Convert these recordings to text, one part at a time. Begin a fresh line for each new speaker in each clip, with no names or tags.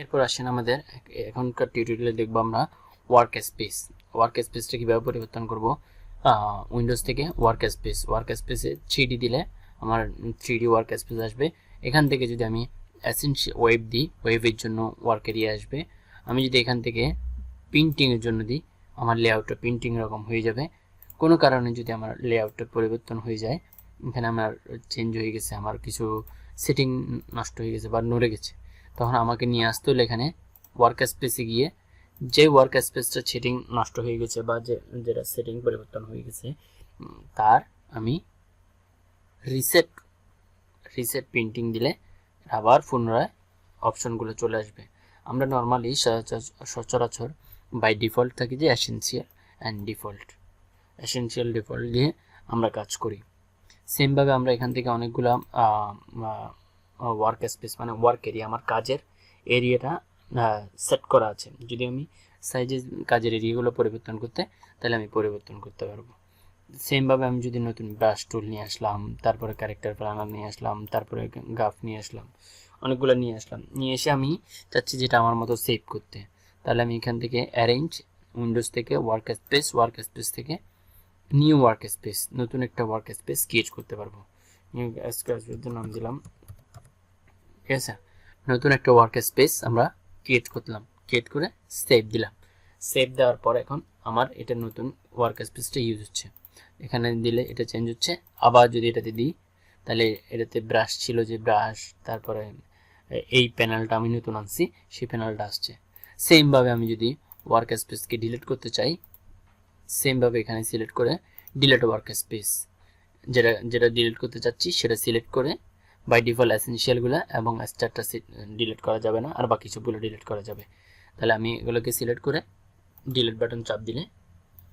এরপর আসেন আমাদের এখনকার টিউটোরিয়ালে দেখব আমরা ওয়ার্ক স্পেস ওয়ার্ক স্পেসটা কীভাবে পরিবর্তন করব? উইন্ডোজ থেকে ওয়ার্ক স্পেস ওয়ার্ক স্পেসে থ্রি দিলে আমার থ্রি ডি ওয়ার্ক স্পেস আসবে। এখান থেকে যদি আমি অ্যাসেন্সি ওয়েব দিই ওয়েবের জন্য ওয়ার্ক এরিয়া আসবে। আমি যদি এখান থেকে প্রিন্টিংয়ের জন্য দিই, আমার লেআউটটা প্রিন্টিং এরকম হয়ে যাবে। কোনো কারণে যদি আমার লেআউটটা পরিবর্তন হয়ে যায়, এখানে আমার চেঞ্জ হয়ে গেছে, আমার কিছু সেটিং নষ্ট হয়ে গেছে বা নড়ে গেছে। তখন আমাকে নিয়ে আসতে হলো এখানে ওয়ার্ক স্পেসে গিয়ে। যে ওয়ার্ক স্পেসটা সেটিং নষ্ট হয়ে গেছে বা যে, যেটা সেটিং পরিবর্তন হয়ে গেছে তার আমি রিসেট রিসেট প্রিন্টিং দিলে আবার পুনরায় অপশনগুলো চলে আসবে। আমরা নর্মালি সচরাচর বাই ডিফল্ট থাকি যে essential and default essential default দিয়ে আমরা কাজ করি। সেমভাবে আমরা এখান থেকে অনেকগুলো ওয়ার্ক স্পেস মানে ওয়ার্ক এরিয়া আমার কাজের এরিয়াটা সেট করা আছে। যদি আমি সাইজে কাজের এরিয়াগুলো পরিবর্তন করতে, তাহলে আমি পরিবর্তন করতে পারব। সেমভাবে আমি যদি নতুন ব্রাশ টুল নিয়ে আসলাম, তারপরে ক্যারেক্টার প্ল্যানার নিয়ে আসলাম, তারপরে গাফ নিয়ে আসলাম, অনেকগুলো নিয়ে আসলাম, নিয়ে এসে আমি চাচ্ছি যেটা আমার মতো সেভ করতে। তাহলে আমি এখান থেকে অ্যারেঞ্জ উইন্ডোজ থেকে ওয়ার্ক স্পেস ওয়ার্ক স্পেস থেকে নিউ ওয়ার্ক স্পেস নতুন একটা ওয়ার্ক স্পেস ক্রিয়েট করতে পারব। নিউ স্পেসের নাম দিলাম ঠিক আছে? নতুন একটা ওয়ার্ক স্পেস আমরা ক্রিয়েট করলাম। ক্রিয়েট করে সেভ দিলাম। সেভ দেওয়ার পর এখন আমার এটা নতুন ওয়ার্ক স্পেসটা ইউজ হচ্ছে। এখানে দিলে এটা চেঞ্জ হচ্ছে। আবার যদি এটাতে দিই, তাহলে এটাতে ব্রাশ ছিল যে ব্রাশ তারপরে এই প্যানেলটা আমি নতুন আনছি, সেই প্যানেলটা আসছে। সেমভাবে আমি যদি ওয়ার্ক স্পেসকে ডিলিট করতে চাই সেমভাবে এখানে সিলেক্ট করে ডিলেট ওয়ার্ক স্পেস যেটা যেটা ডিলিট করতে চাচ্ছি, সেটা সিলেক্ট করে বাই ডিফল্ট অ্যাসেনশিয়ালগুলো এবং স্টারটা ডিলিট করা যাবে না, আর বাকি সবগুলো ডিলিট করা যাবে। তাহলে আমি এগুলোকে সিলেক্ট করে ডিলিট বাটন চাপ দিলে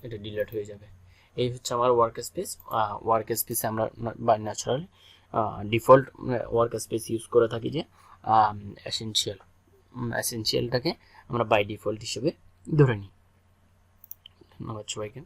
এটা ডিলিট হয়ে যাবে। এই হচ্ছে আমার ওয়ার্ক স্পেস ওয়ার্ক স্পেসে আমরা by natural default work space use করে থাকি যে অ্যাসেনশিয়াল অ্যাসেনশিয়ালটাকে আমরা বাই ডিফল্ট হিসেবে ধরে নিই। ধন্যবাদ সবাইকে।